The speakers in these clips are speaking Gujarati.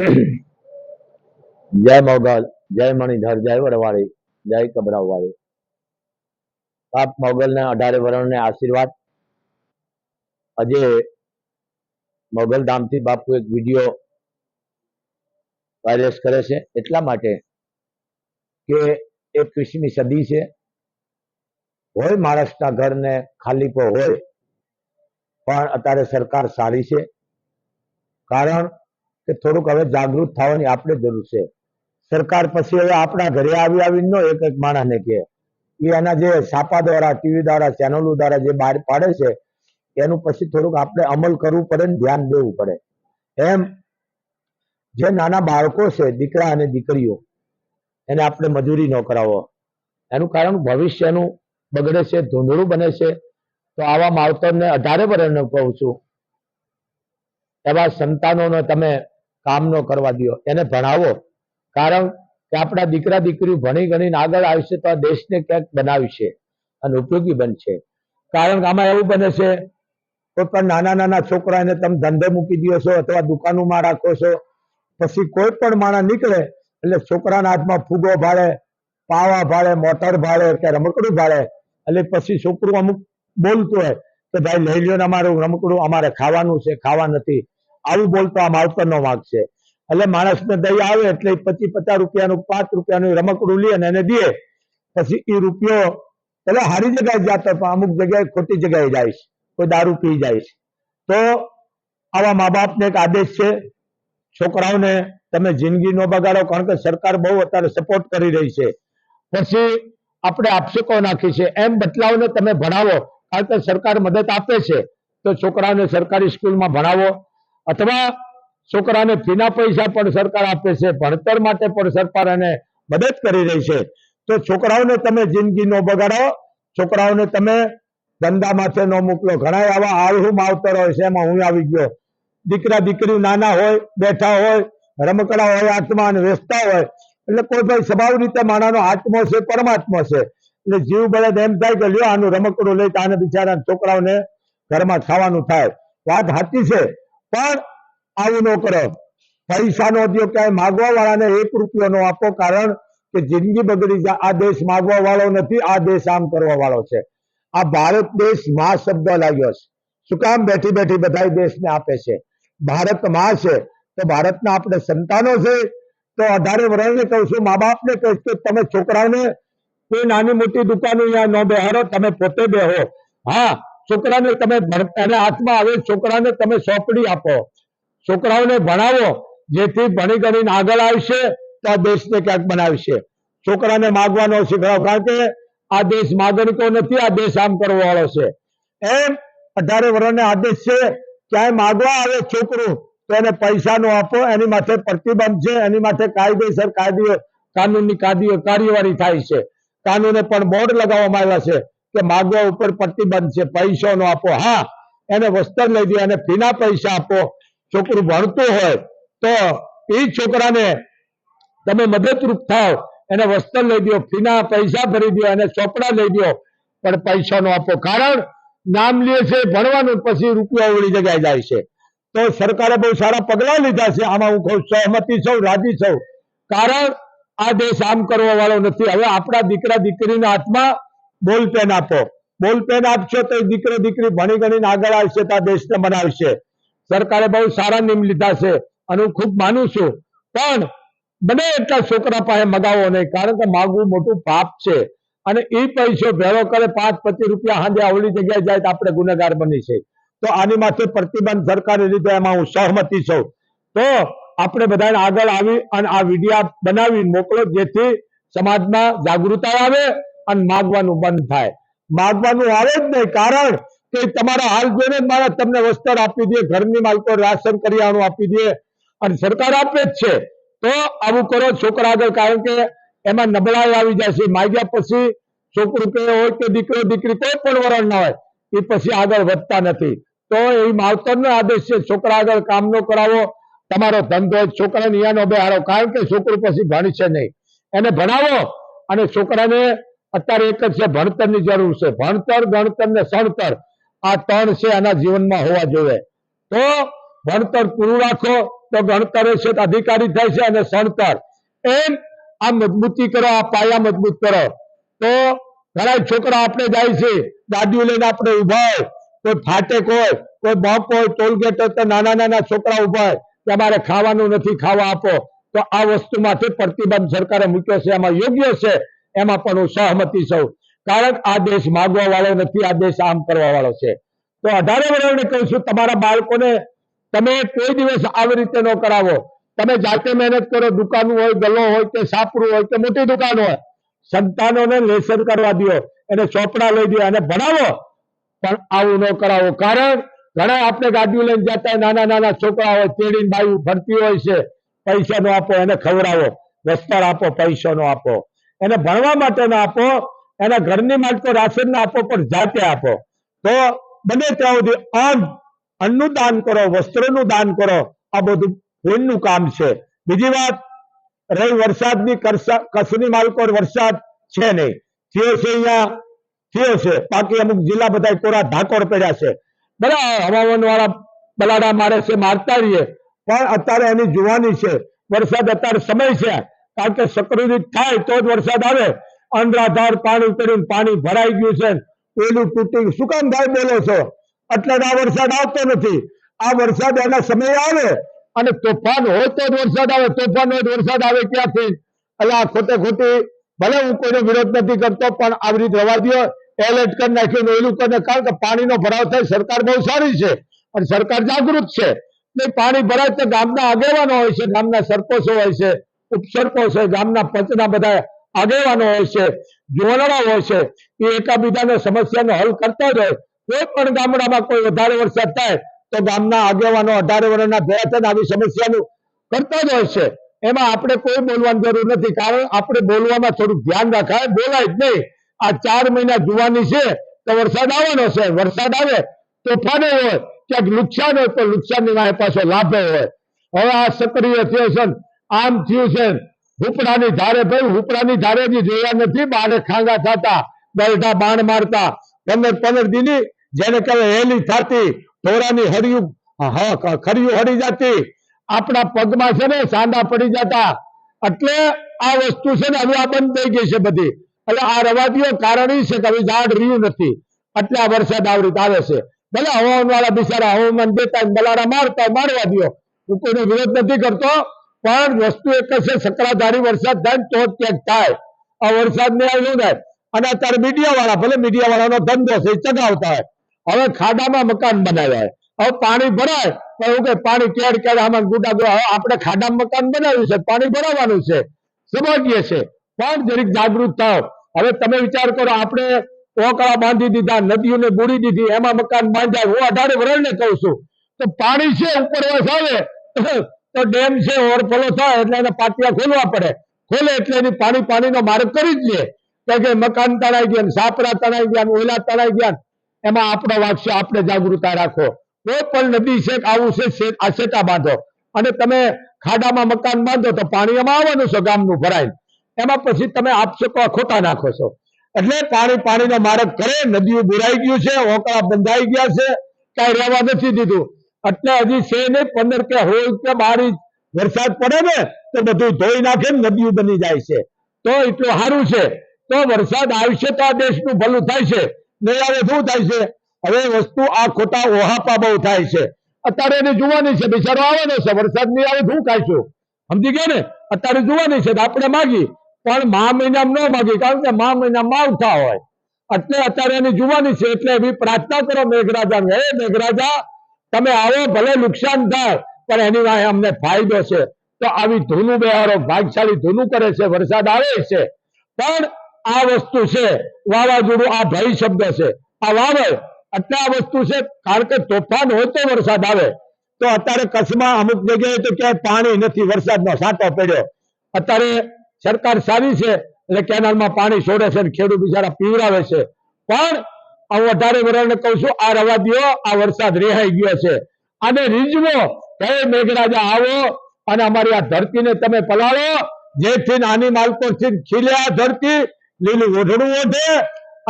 જય મોગલ, જય મણિધર, જય વડવાળી, જય કબરાવાળી. બાપ મોગલના અઢારે વરણને આશીર્વાદ. આજે મોગલ ધામથી બાપુ એક વીડિયો વાયરસ કરે છે. એટલા માટે કે એકવીસમી સદી છે. હોય માણસના ઘરને ખાલીપો હોય, પણ અત્યારે સરકાર સારી છે. કારણ કે થોડુંક હવે જાગૃત થવાની આપણે જરૂર છે. સરકાર પછી હવે આપણા ઘરે આવી આવીને એક એક માણસને કે એ એના જે છાપા દ્વારા, ટીવી દ્વારા ચેનલો દ્વારા જે બહાર પાડે છે, એનું પછી થોડુંક આપણે અમલ કરવું પડે ને ધ્યાન દેવું પડે. એમ જે નાના બાળકો છે, દીકરા અને દીકરીઓ, એને આપણે મજૂરી ન કરાવો. એનું કારણ ભવિષ્યનું બગડે છે, ધૂંધળું બને છે. તો આવા માવતરને અઢારે વર્ષને કહું છું. એવા સંતાનોને તમે કામ ન કરવા દો એને ભણાવો. કારણ કે આપણા દીકરા દીકરીઓ ભણી ગણીને આગળ આવશે તો આ દેશને ક્યાંક બનાવશે અને ઉપયોગી બનશે. કારણ કે આમાં એવું બને છે, કોઈ પણ નાના નાના છોકરાને તમે ધંધે મૂકી દો છો અથવા દુકાનોમાં રાખો છો, પછી કોઈ પણ માણસ નીકળે એટલે છોકરાના હાથમાં ફૂગો ભાડે પાવા ભાડે મોટર ભાડે કે રમકડું ભાડે એટલે પછી છોકરું અમુક બોલતું હોય કે ભાઈ લઈ લ્યો ને અમારું રમકડું, અમારે ખાવાનું છે, ખાવા નથી. આવું બોલતો આમ નો વાંક છે. એટલે માણસને દઈ આવે એટલે પચીસ પચાસ રૂપિયાનું, પાંચ રૂપિયાનું રમકડું લે અને એને દે. પછી એ રૂપિયો એટલે સારી જગ્યાએ જતો પણ અમુક જગ્યાએ ખોટી જગ્યાએ જાય કોઈ દારૂ પી જાય તો આવા મા બાપને એક આદેશ છે. છોકરાઓને તમે જિંદગી નો બગાડો કારણ કે સરકાર બહુ અત્યારે સપોર્ટ કરી રહી છે. પછી આપણે આપશકો નાખી છે. એમ બદલાવને તમે ભણાવો. કારણ કે સરકાર મદદ આપે છે. તો છોકરાઓને સરકારી સ્કૂલમાં ભણાવો. અથવા છોકરાને ફીના પૈસા પણ સરકાર આપે છે, ભણતર માટે પણ સરકાર એને મદદ કરી રહી છે. તો છોકરાઓને તમે જિંદગી નો બગાડો, છોકરાઓને તમે ધંધા માથે ન મોકલો. ઘણા આવા આળહુ માવતર હોય છે, એમાં હું આવી ગયો. દીકરા દીકરી નાના હોય, બેઠા હોય, રમકડા હોય આત્મા અને વેચતા હોય, એટલે કોઈ ભાઈ સ્વભાવ રીતે માણાનો આત્મો છે, પરમાત્મા છે. એટલે જીવ બળદ એમ થાય કે લ્યો આનું રમકડું લઈ આને બિચારા છોકરાઓને ઘરમાં ખાવાનું થાય. વાત સાચી છે. પણ આવું ન કરો. પૈસા નો દો ક્યાંય માગવા વાળાને એક રૂપિયો નો આપો, કારણ કે જિંદગી બગડી જાય. આ દેશ માગવા વાળો નથી, આ દેશ આમ કરવા વાળો છે. આ ભારત દેશ મા શબ્દ લાગ્યો છે. શું કામ બેઠી બેઠી બધા દેશને આપે છે? ભારતમાં છે. તો ભારતના આપણે સંતાનો છે. તો અઢારે વર્ષને કહું છું મા બાપને કહીશ કે તમે છોકરાઓને કોઈ નાની મોટી દુકાનો અહીંયા ન બેહારો, તમે પોતે બેહો. હા છોકરાને તમે ભણ- હાથમાં આવે, છોકરાને તમે સોંપણી આપો. છોકરાઓને ભણાવો, જેથી ભણી ગણીને આગળ આવશે તો આ દેશને ક્યાંક બનાવશે. છોકરાને માગવાનો શીખવાડો, કારણ કે આ દેશ માગણીતો નથી, આ દેશ આમ કરવા વાળો છે. એમ અઢારે વર્ષને આદેશ છે, ક્યાંય માગવા આવે છોકરું, તો એને પૈસા નો આપો, એની માથે પ્રતિબંધ છે, એની માથે કાયદેસર કાયદીઓ કાનૂનની કાર્ય કાર્યવાહી થાય છે. કાનૂને પણ બોર્ડ લગાવવામાં આવ્યા છે. કે માગવા ઉપર પ્રતિબંધ છે, પૈસાનો આપો. હા, એને વસ્ત્ર લઈ દે અને ફીના પૈસા આપો. છોકરું ભણતું હોય તો એ છોકરાને તમે મદદરૂપ થાવ. એને વસ્ત્ર લઈ દો ફીના પૈસા ભરી દો અને ચોપડા લઈ દો પણ પૈસા નો આપો. કારણ નામ લે છે, ભણવાનું પછી રૂપિયા ઓળી જગ્યાએ જાય છે. તો સરકારે બહુ સારા પગલા લીધા છે. આમાં હું કહું સહમતી છઉ રાજી છું કારણ આ દેશ આમ કરવા વાળો નથી. હવે આપણા દીકરા દીકરીના હાથમાં બોલ પેન આપો. બોલ પેન આપશો તો દીકરો દીકરી ભણી ગણીને આગળ આવશે તો આ દેશને બનાવશે. સરકારે બહુ સારા નિયમ લીધા છે અને હું ખૂબ માનું છું. પણ બને એટલા છોકરા પાસે મગાવો નહીં, કારણ કે માગવું મોટું પાપ છે. અને એ પૈસો ભેળો કરે પાંચ પચીસ રૂપિયા હાંજે આવડી જગ્યાએ જાય તો આપણે ગુનેગાર બની છે. તો આની માથે પ્રતિબંધ સરકારે લીધો, એમાં હું સહમતી છું. તો આપણે બધાને આગળ આવી અને આ વિડીયા બનાવી મોકલો, જેથી સમાજમાં જાગૃતતા આવે અને માગવાનું બંધ થાય. માગવાનું આવે જ નહીં. કારણ કે તમારા હાલ જોઈને મારા તમને વસ્ત્ર આપી દે ઘરની માલકો રાશન કરિયાણું આપી દે અને સરકાર આપે જ છે. તો આવું કરો છોકરા આગળ, કારણ કે એમાં નબળાઈ આવી છે માગ્યા પછી છોકરું કે હોય કે દીકરો, દીકરી કોઈ પણ વરણ ના હોય, એ પછી આગળ વધતા નથી. તો એ માવતરનો આદેશ છે. છોકરા આગળ કામ નો કરાવો. તમારો ધંધો છોકરાને અહીંયા નો બેહાડો. કારણ કે છોકરું પછી ભણશે નહીં. એને ભણાવો અને છોકરાને અત્યારે એક જ છે, ભણતરની જરૂર છે. ભણતર, ગણતર ને સણતર આ ત્રણ છે આના જીવનમાં હોવા જોઈએ. તો ભણતર પૂરું રાખો, તો ગણતર છે અધિકારી થાય છે અને સણતર. એમ આ મજબૂતી કરો, આ પાયા મજબૂત કરો. તો ઘણા છોકરા આપણે જાય છે, ગાડીઓ લઈને આપણે ઊભા હોય, કોઈ ફાટેક હોય કોઈ બપ હોય ટોલગેટ હોય, તો નાના નાના છોકરા ઊભા હોય, કે અમારે ખાવાનું નથી, ખાવા આપો. તો આ વસ્તુમાંથી પ્રતિબંધ સરકારે મૂક્યો છે એમાં યોગ્ય છે. એમાં પણ હું સહમતી છું. કારણ આ દેશ માગવા વાળો નથી, આ દેશ આમ કરવા વાળો છે. તો અઢારે વર્ષને કહું છું, તમારા બાળકોને તમે કોઈ દિવસ આવી રીતે ન કરાવો. તમે જાતે મહેનત કરો, દુકાન હોય ગલો હોય કે સાપરું હોય કે મોટી દુકાન હોય, સંતાનોને લેસન કરવા દો, એને ચોપડા લઈ દો અને ભણાવો. પણ આવું ન કરાવો. કારણ ઘણા આપણે ગાડીઓ લઈને જતા નાના નાના છોકરા હોય, તેડીને બાયું ફરતી હોય છે. પૈસા નો આપો, એને ખવડાવો. વસ્ત્ર આપો, પૈસા નો આપો. એને ભણવા માટે ના આપો, એના ઘરની માટે રાશન ના આપો, પણ જાતે આપો. તો બને ત્યાં સુધી અન્ન, અન્નનું દાન કરો, વસ્ત્રનું દાન કરો, આ બધું પુણ્યનું કામ છે. બીજી વાત, રહી વરસાદની કચ્છની માલકોર વરસાદ છે નહીં. થયો છે અહીંયા, થયો છે. બાકી અમુક જિલ્લા બધા કોરા ધાકોર પડ્યા છે. બરાબર હવામાન વાળા બલાડા મારે છે, મારતા રહીએ. પણ અત્યારે એની જુવાની છે. વરસાદ અત્યારે સમય છે. કારણ કે સક્રિય થાય તો જ વરસાદ આવે. અંધરાધાર પાણી કરીને પાણી ભરાઈ ગયું છે. પેલું તૂટી શું કામ ભાઈ બોલો છો? એટલે આ વરસાદ આવતો નથી. આ વરસાદ એના સમયે આવે અને તોફાન હોય તો જ વરસાદ આવે. તોફાન હોય વરસાદ આવે ક્યાંથી? એટલે આ ખોટે ખોટી ભલે હું કોઈનો વિરોધ નથી કરતો, પણ આવી રીતે રવા દો એલર્ટ કરી નાખ્યું એલું કરીને કારણ કે પાણીનો ભરાવ થાય, સરકાર બહુ સારી છે અને સરકાર જાગૃત છે. પાણી ભરાય તો ગામના આગેવાનો હોય છે, ગામના સરપંચો હોય છે ઉપસરપંચ છે, ગામના પંચના બધા આગેવાનો હોય છે જોવાળા હોય છે, એ એકાબીજાને સમસ્યાનો હલ કરતા જ હોય. કોઈ પણ ગામડામાં કોઈ વધારે વરસાદ થાય, તો ગામના આગેવાનો અઢારે વર્ષના ભેગા થઈને આવી સમસ્યાનું કરતા જ હોય છે. એમાં આપણે કોઈ બોલવાની જરૂર નથી, કારણ આપણે બોલવામાં થોડું ધ્યાન રાખાય, બોલાય જ નહીં. આ ચાર મહિના જુવાની છે, તો વરસાદ આવવાનો છે. વરસાદ આવે, તોફાને હોય, ક્યાંક નુકસાન હોય, તો નુકસાનની વાંહે પાછો લાભે હોય. હવે આ સક્રિય થયો છે આમ થયું છે. ને હુપડાની ધારે ભાઈ, હુપડાની ધારે બી જોયા નથી બાળક ખાંગા થતા ગલઢા બાણ મારતા. પંદર પંદર દીની જેને કહેવાય હેલી થતી, ઢોરાની હરિયું ખરિયું હરી જતી. આપણા પગમાં છે ને, સાંડા પડી જતા. એટલે આ વસ્તુ છે ને, હવે આ બંધ થઈ ગઈ છે બધી. એટલે આ રવાદીઓ કારણ એ છે કે હવે ઝાડ રહ્યું નથી. એટલે આ વરસાદ આવડી આવે છે. ભલે હવામાન વાળા બિચારા હવામાન દેતા બલાડા મારતા મારવા દો હું કોઈનો વિરોધ નથી કરતો. પણ વસ્તુ એક છે સકરાધારી વરસાદ થાય તો ક્યાંક થાય. આ વરસાદ ને આવ્યું થાય અને અત્યારે મીડિયા વાળા ભલે મીડિયા વાળાનો ધંધો છે, એ ચગાવતા હોય. હવે ખાડામાં મકાન બનાવ્યા હવે પાણી ભરાય તો એવું કે પાણી કેડ કેડ આમાં ગુડા હવે આપણે ખાડામાં મકાન બનાવ્યું છે, પાણી ભરાવાનું છે. સમજીએ છે. પણ જરીક જાગૃત થાવ હવે તમે વિચાર કરો, આપણે ઓકળા બાંધી દીધા, નદીઓને બુડી દીધી, એમાં મકાન બાંધ્યા, હું અઢારે વરણને કહું છું. તો પાણી છે, ઉપર વસ આવે. તો ડેમ છે ઓવરફ્લો થાય એટલે એને પાટિયા ખોલવા પડે. ખોલે એટલે એની પાણી પાણીનો માર્ગ કરી જ લે. કારણ કે મકાન તણાઈ ગયા સાપરા તણાઈ ગયા ઓલા તણાઈ ગયા એમાં આપણો વાંક આપણે જાગૃતતા રાખો. કોઈ પણ નદી છે આવું છે આ સેટા બાંધો. અને તમે ખાડામાં મકાન બાંધો તો પાણી એમાં આવવાનું છે, ગામનું ભરાય એમાં પછી તમે આપશકો આ ખોટા નાખો છો. એટલે પાણી પાણીનો માર્ગ કરે, નદીઓ બુરાઈ ગયું છે, ઓકળા બંધાઈ ગયા છે, કાંઈ રહેવા નથી દીધું. એટલે હજી છે ને પંદર કે હોય કે બાર વરસાદ પડે ને, તો બધું ધોઈ નાખે ને નદીઓ બની જાય છે. તો એટલું સારું છે. તો વરસાદ આવશે તો આ દેશનું ભલું થાય છે. નહીં આવે શું થાય છે? હવે વસ્તુ આ ખોટા ઓહાપા બહુ થાય છે. અત્યારે એને જોવાની છે, બિચારો આવવાનો છે. વરસાદ નહીં આવે શું ખાઈશું સમજી ગયા ને? અત્યારે જોવાની છે આપણે માગી પણ મહા મહિનામાં ન માગી કારણ કે મહા મહિનામાં માવઠા હોય. એટલે અત્યારે એની જોવાની છે, એટલે એવી પ્રાર્થના કરો મેઘરાજા હે મેઘરાજા તમે આવો, ભલે નુકસાન થાય, પણ એની વાંહે અમને ફાયદો છે. તો આવી ધૂનું બેહારો ભાગશાળી ધૂનું કરે છે, વરસાદ આવે છે. પણ આ વસ્તુ છે, વાવાઝોડું આ ભય શબ્દ છે. આ વાવળ એટલે આ વસ્તુ છે, કારણ કે તોફાન હોય તો વરસાદ આવે. તો અત્યારે કચ્છમાં અમુક જગ્યાએ તો ક્યાંય પાણી નથી, વરસાદનો સાંટો પડ્યો. અત્યારે સરકાર સારી છે, એટલે કેનાલમાં પાણી છોડે છે ખેડૂત બિચારા પીવડાવે છે. પણ હું અઢારે વરણને કહું છું, આ રવા દો આ વરસાદ રેહાઈ ગયો છે. અને રીઝવો હે મેઘરાજા, આવો. અને અમારી આ ધરતીને તમે પલાળો. જેથી નાની માલકો ખીલ્યા ધરતી, લીલું ઓઢણું ઓઢે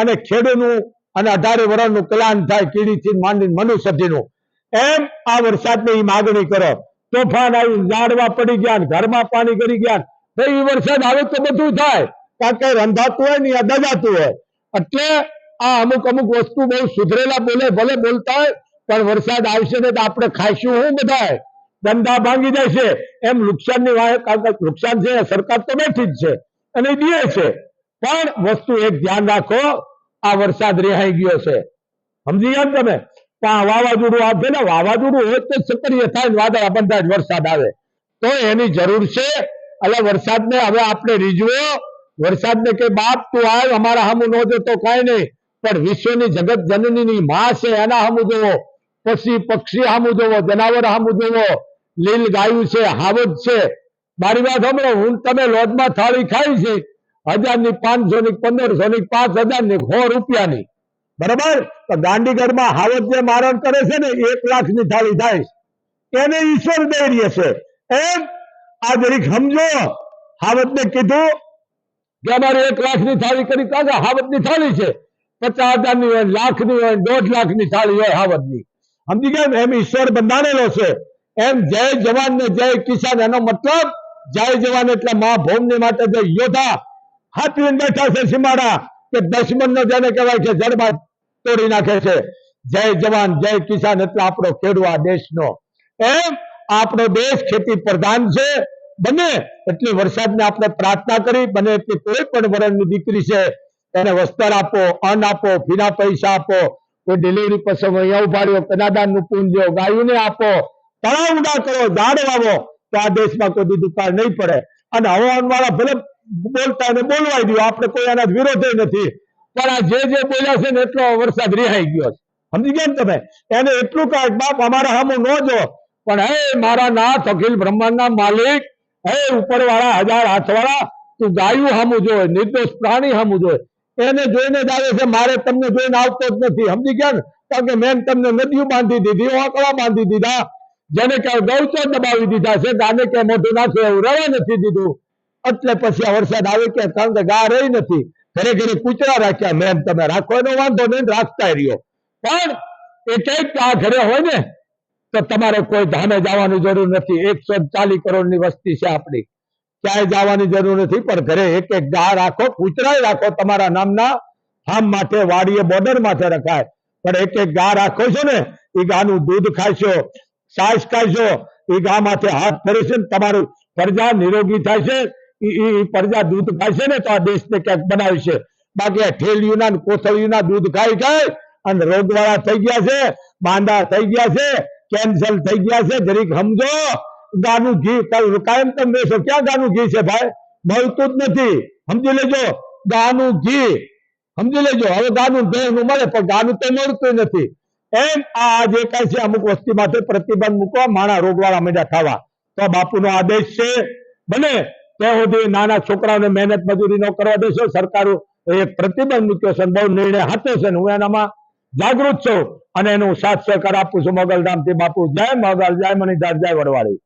અને ખેડૂનું અને અઢારે વરણનું કલ્યાણ થાય કીડીથી માંડીને મનુષ્યથીનું એમ આ વરસાદની એ માગણી કરો. તોફાન આવ્યું, ઝાડવા પડી ગયા ઘરમાં પાણી કરી ગયા. એ વરસાદ આવે તો બધું થાય. કારણ કે રંધાતું હોય ને દજાતું હોય. એટલે આ અમુક અમુક વસ્તુ બહુ સુધરેલા બોલે, ભલે બોલતા હોય, પણ વરસાદ આવશે ને તો આપણે ખાઈશું હું બધાય. ધંધા ભાંગી છે એમ નુકસાનની વાય, કારણ નુકસાન છે, સરકાર તો બેઠી જ છે અને દે છે. પણ વસ્તુ એક ધ્યાન રાખો, આ વરસાદ રેહાઈ ગયો છે. સમજી ગયા તમે? પણ આ વાવાઝોડું આવશે ને, વાવાઝોડું હોય તો સક્રિય થાય વાદળ વાદળા જ વરસાદ આવે. તો એની જરૂર છે. એટલે વરસાદને હવે આપણે રીઝવો. વરસાદને કે બાપ તું આવ, અમારા હામું ન તો કાંઈ નહીં. પણ વિશ્વની જગત જનનીની માં છે, એના હામું જોવો. પછી પક્ષી હામું જોવો, જનાવર હામું જોવો. લીલ ગાયું છે, હાવજ છે. મારી વાત સાંભળો, હું તમે લોજમાં થાળી ખાઈ છે. હજારની પાંચસો ની પંદરસો ની પાંચ હજારની સો રૂપિયાની. બરાબર? તો ગાંધીગઢમાં હાવજ જે મારણ કરે છે ને, એક લાખની થાળી થાય. એને ઈશ્વર દૈર્ય છે. એમ આ જરીક સમજો હાવત ને કીધું કે અમારે એક લાખની થાળી કરી કાઢો હાવતની થાળી છે. પચાસ હજારની હોય લાખની હોય, દોઢ લાખની થાળી હોય હાવજની સમજી ગયા એમ ઈશ્વર બંધાણેલો છે. એમ જય જવાન ને જય કિસાન, એનો મતલબ જય જવાન એટલે મા ભૌમની માટે જે યોદ્ધા હાથવીને બેઠા છે સીમાડા, કે દશમન નો જેને કહેવાય છે જડબા તોડી નાખે છે. જય જવાન, જય કિસાન એટલે આપણો ખેડૂત આ દેશનો. એમ આપણો દેશ ખેતી પ્રધાન છે. બને એટલી વરસાદને આપણે પ્રાર્થના કરી, બને એટલી કોઈ પણ વરણની દીકરી છે એને વસ્ત્ર આપો, અન્ન આપો ફીના પૈસા આપો, કોઈ ડિલિવરી પ્રસંગ અહીંયા ઉભાડ્યો કનાદાનનું પૂંજો ગાયોને આપો, તળાવ ઊંડા કરો, ઝાડ વાવો, તો આ દેશમાં કોઈ દુકાળ નહીં પડે. અને હવામાન વાળા ભલે બોલતા અને બોલવાય દો આપણે કોઈ એના વિરોધ નથી. પણ આ જે જે બોલ્યા છે ને એટલો વરસાદ રિહાઈ ગયો છે. સમજી ગયા તમે? એને એટલું કહે બાપ અમારા સામું ન જો. પણ હે મારા નાથ, અખિલ બ્રહ્માંડના માલિક, હે ઉપરવાળા, હજાર હાથવાળા, તું ગાયું સામું જોવે નિર્દોષ પ્રાણી સામું જોવે એને જોઈને જ આવે છે, મારે તમને જોઈને આવતો જ નથી. સમજી ગયા કારણ કે મેં તમને નદીઓ બાંધી દીધી વાંકડા બાંધી દીધા. જેને કહેવાય ગૌચર દબાવી દીધા છે, ગાને કે મોઢું નાખ્યું એવું રહે નથી દીધું. એટલે પછી આ વરસાદ આવે કે કારણ કે ગા રહી નથી. ઘરે ઘરે કૂતરા રાખ્યા, મેમ, તમે રાખો. એનો વાંધો નહીં રાખતા રહ્યો. પણ એ કંઈક આ ઘરે હોય ને, તો તમારે કોઈ ધામે જવાની જરૂર નથી. એકસો ચાલીસ કરોડની વસ્તી છે આપણી. ક્યાંય જવાની જરૂર નથી, પણ ઘરે એક એક ગા રાખો, કૂતરાય રાખો તમારા નામના ફાર્મ માટે વાડીએ બોર્ડર માટે રખાય. પણ એક એક ગા રાખો છો ને એ ગાનું દૂધ ખાશો, છાશ ખાશો એ ગા માથે હાથ ફરે છે ને, તમારું પ્રજા નિરોગી થશે ઈ પ્રજા દૂધ ખાશે ને, તો આ દેશને ક્યાંક બનાવશે બાકી આ ઠેલિયુંના ને દૂધ ખાઈ ખાઈ અને રોગવાળા થઈ ગયા છે, માંદા થઈ ગયા છે કેન્સર થઈ ગયા છે, જરીક સમજો. ગાનું ઘી કાયમ તમે બેસો ક્યાં ગાનું ઘી છે ભાઈ? મળતું જ નથી. સમજી લેજો, ગાનું ઘી. સમજી લેજો, હવે ગાનું દહીંનું મળે, પણ ગાનું તો મળતું નથી. એમ આ જે કાંઈ છે, અમુક વસ્તી માટે પ્રતિબંધ મૂકવા, માણા રોગવાળા માંડ્યા થવા તો બાપુનો આદેશ છે. બને, ત્યાં સુધી નાના છોકરાઓને મહેનત મજૂરી ન કરવા દેશો. સરકાર એક પ્રતિબંધ મૂક્યો છે બહુ નિર્ણય હાથે છે હું એનામાં જાગૃત છું. અને એનું સાથ સહકાર આપું છું. મોગલધામથી બાપુ, જય મોગલ, જય મણિધાર, જય વડવાળી.